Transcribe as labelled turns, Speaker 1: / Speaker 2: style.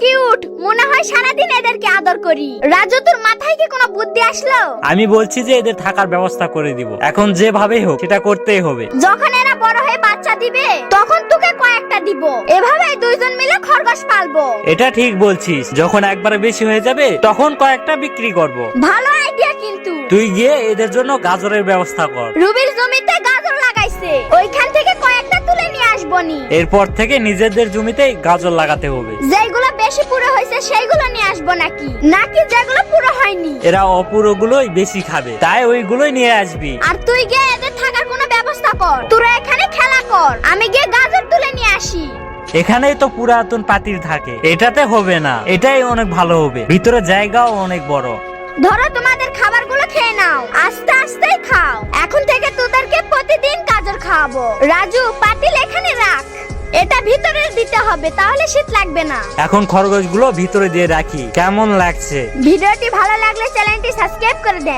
Speaker 1: Cute. মনে হয় সারাদিন এদেরকে আদর করি। রাজু তোর মাথায় কি কোনো বুদ্ধি আসলো?
Speaker 2: আমি বলছি যে এদের থাকার ব্যবস্থা করে দিব। এখন যেভাবেই হোক সেটা করতেই হবে।
Speaker 1: যখন এরা বড় হয়ে বাচ্চা দিবে তখন তোকে কয়েকটা দিব। এভাবে দুইজন মিলে খরগোশ পালবো।
Speaker 2: এটা ঠিক বলছিস। যখন একবার বেশি হয়ে যাবে তখন কয়েকটা বিক্রি করব।
Speaker 1: ভালো আইডিয়া কিন্তু।
Speaker 2: তুই গিয়ে এদের জন্য গাজরের ব্যবস্থা কর।
Speaker 1: রুবির জমিতে গাজর আসবনি
Speaker 2: এরপর থেকে নিজেদের জমিতেই গাজর লাগাতে হবে।
Speaker 1: যেগুলো বেশি পুরো হয়েছে সেইগুলো নিয়ে আসব নাকি? নাকি যেগুলো পুরো হয়নি?
Speaker 2: এরা অপুরোগুলোই বেশি খাবে তাই ওইগুলোই নিয়ে আসবি।
Speaker 1: আর তুই গিয়ে এদের থাকার কোনো ব্যবস্থা কর। তোরা এখানে খেলা কর। আমি গিয়ে গাজর তুলে নিয়ে আসি।
Speaker 2: এখানেই তো পুরাতন পাতিল থাকে এটাতে হবে না এটাই অনেক ভালো হবে। ভিতরে জায়গাও অনেক বড়।
Speaker 1: ধরো তোমাদের খাবারগুলো খেয়ে নাও। আস্তে খাওয়াবো রাজু পাতিল এখানে রাখ। এটা ভিতরে দিতে হবে তাহলে শীত লাগবে না।
Speaker 2: এখন খরগোশগুলো ভিতরে দিয়ে রাখি। কেমন লাগছে?
Speaker 1: ভিডিওটি ভালো লাগলে চ্যানেলটি সাবস্ক্রাইব করে দেন